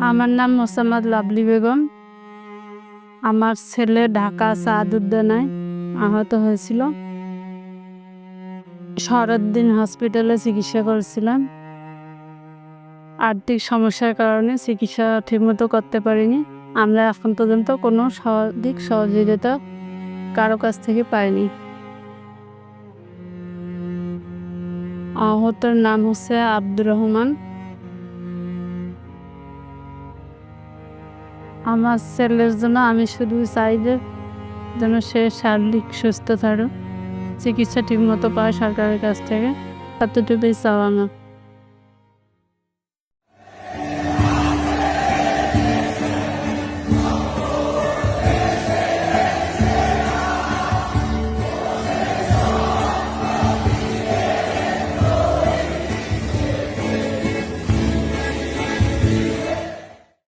আমার নাম মোসাম্মদ লাভলি বেগম। আমার ছেলে ঢাকা সাদুদ্দানায় আহত হয়েছিল। শরৎদিন হসপিটালে চিকিৎসা করেছিলাম। আর্থিক সমস্যার কারণে চিকিৎসা ঠিকমতো করতে পারিনি। আমরা এখন পর্যন্ত কোনো সঠিক সহযোগিতা কারও কাছ থেকে পাইনি। আহতের নাম হচ্ছে আব্দুর রহমান। আমার ছেলের জন্য আমি শুধু চাই যে যেন সে শারীরিক সুস্থ থাকুক। চিকিৎসা ঠিকমতো পায় সরকারের কাছ থেকে। কতটুকুই চাওয়া আমার।